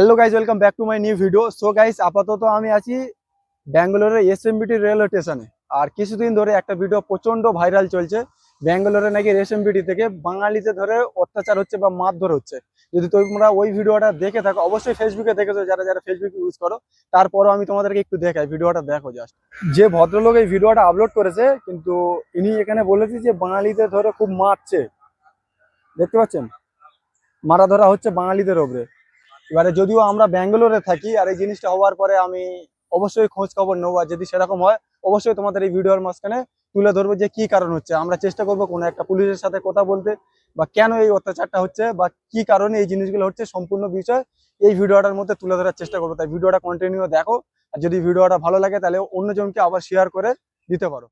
Hello guys welcome back to my new video so guys আপাতত আমি আছি ব্যাঙ্গালোরের এসএমবিটি রেলওয়ে স্টেশনে আর কিছুদিন ধরে একটা ভিডিও প্রচণ্ড ভাইরাল চলছে। ব্যাঙ্গালোরে নাকি এসএমবিটি থেকে বাঙালিতে ধরে অত্যাচার হচ্ছে বা মারধর হচ্ছে। যদি তোমরা ওই ভিডিওটা দেখে থাকো, অবশ্যই ফেসবুকে দেখেছ, যারা যারা ফেসবুক ইউজ করো, তারপরও আমি তোমাদেরকে একটু দেখাই ভিডিওটা দেখো জাস্ট যে ভদ্রলোক এই ভিডিওটা আপলোড করেছে, কিন্তু ইনি এখানে বলেছে যে বাঙালিদের ধরে খুব মারছে। দেখতে পাচ্ছেন? মারা ধরা হচ্ছে বাঙালিদের ওপরে এবারে যদিও আমরা ব্যাঙ্গালোরে থাকি আর এই জিনিসটা হওয়ার পরে আমি অবশ্যই খোঁজ খবর নেব আর যদি সেরকম হয়, অবশ্যই তোমাদের এই ভিডিওর মাঝখানে তুলে ধরবো যে কি কারণ হচ্ছে। আমরা চেষ্টা করব কোনো একটা পুলিশের সাথে কথা বলতে বা কেন এই অত্যাচারটা হচ্ছে বা কি কারণে এই জিনিসগুলো হচ্ছে সম্পূর্ণ বিষয় এই ভিডিওটার মধ্যে তুলে ধরার চেষ্টা করব। তাই ভিডিওটা কন্টিনিউ দেখো আর যদি ভিডিওটা ভালো লাগে তাহলে অন্যজনকে আবার শেয়ার করে দিতে পারো।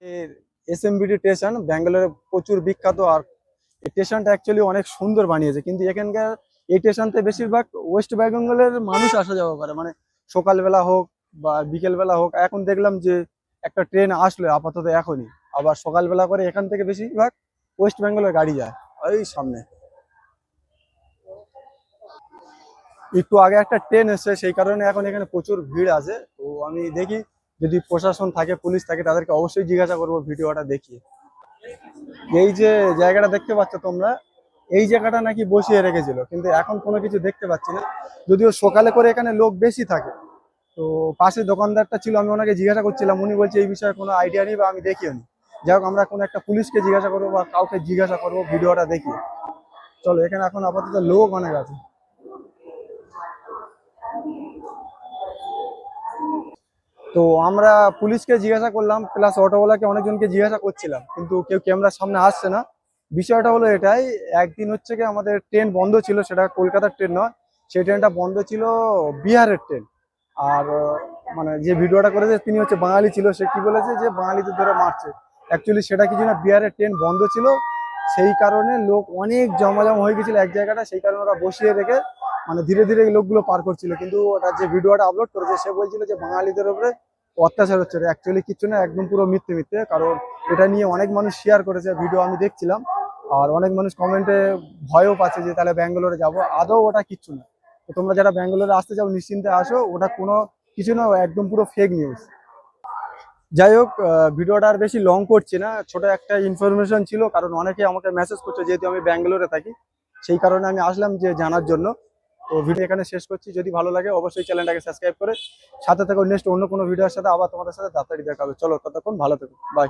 এস এম বিডি স্টেশন ব্যাঙ্গালোরে প্রচুর বিখ্যাত আর স্টেশনটা অ্যাকচুয়ালি অনেক সুন্দর বানিয়েছে। কিন্তু এখানকার এই স্টেশনতে বেশিরভাগ ওয়েস্ট বেঙ্গলের মানুষ আসা যাওয়া করে। মানে সকালবেলা হোক বা বিকেলবেলা হোক, এখন দেখলাম যে একটা ট্রেন আসলো আপাতত এখনই। আবার সকালবেলা করে এখান থেকে বেশিরভাগ ওয়েস্ট বেঙ্গলের গাড়ি যায় ওই সামনে। একটু আগে একটা ট্রেন এসছে, সেই কারণে এখন এখানে প্রচুর ভিড় আছে। তো আমি দেখি, যদি প্রশাসন থাকে, পুলিশ থাকে, তাদেরকে অবশ্যই জিজ্ঞাসা করব, ভিডিওটা দেখিয়ে। এই যে জায়গাটা দেখতে পাচ্ছ তোমরা এই জায়গাটা নাকি বসিয়ে রেখেছিল, কিন্তু এখন কোনো কিছু দেখতে পাচ্ছি না। যদিও সকালে করে এখানে লোক বেশি থাকে, তো পাশে দোকানদারটা ছিল, আমি ওনাকে জিজ্ঞাসা করছিলাম, উনি বলছে এই বিষয়ে কোনো আইডিয়া নেই বা আমি দেখিও নি। যাই হোক, আমরা কোনো একটা পুলিশকে জিজ্ঞাসা করব বা কাউকে জিজ্ঞাসা করব, ভিডিওটা দেখি। চলো, এখানে এখন আপাতত লোক অনেক আছে। তো আমরা পুলিশকে জিজ্ঞাসা করলাম প্লাস অটোওয়ালাকে অনেকজনকে জিজ্ঞাসা করছিলাম, কিন্তু কেউ ক্যামেরার সামনে আসছে না। বিষয়টা হলো এটাই, একদিন হচ্ছে কি আমাদের ট্রেন বন্ধ ছিল, সেটা কলকাতার ট্রেন নয়, সেই ট্রেনটা বন্ধ ছিল বিহারের ট্রেন আর মানে যে ভিডিওটা করেছে, তিনি হচ্ছে বাঙালি ছিল, সে কি বলেছে যে বাঙালিদের ধরে মারছে। অ্যাকচুয়ালি সেটা কিছু না বিহারের ট্রেন বন্ধ ছিল? সেই কারণে লোক অনেক জমাজম হয়ে গেছিল এক জায়গাটা, সেই কারণে ওরা বসিয়ে রেখে মানে ধীরে ধীরে লোকগুলো পার করছিল। কিন্তু ওটা যে ভিডিওটা আপলোড করেছে, সে বলছিল যে বাঙালিদের উপরে অত্যাচার হচ্ছে। অ্যাকচুয়ালি কিছু না, একদম পুরো মিথ্যে মিথ্যে, কারণ এটা নিয়ে অনেক মানুষ শেয়ার করেছে ভিডিও আমি দেখছিলাম। আর অনেক মানুষ কমেন্টে ভয়ও পাচ্ছে যে তাহলে ব্যাঙ্গালোরে যাব। আদৌ ওটা কিচ্ছু না। তো তোমরা যারা ব্যাঙ্গালোরে আসতে চাও, নিশ্চিন্তে আসো। ওটা কোনো কিছু না, একদম পুরো ফেক নিউজ যাই হোক ভিডিওটা আর বেশি লং করছি না। ছোট একটা ইনফরমেশন ছিল, কারণ অনেকে আমাকে মেসেজ করছে, যেহেতু আমি ব্যাঙ্গালোরে থাকি, সেই কারণে আমি আসলাম যে জানার জন্য। তো ভিডিও এখানে শেষ করছি। যদি ভালো লাগে, অবশ্যই চ্যানেলটাকে সাবস্ক্রাইব করে সাথে থাকো। নেক্সট অন্য কোনো ভিডিওর সাথে আবার তোমাদের সাথে তাড়াতাড়ি দেখা হবে। চলো, ততক্ষণ ভালো থেকো। বাই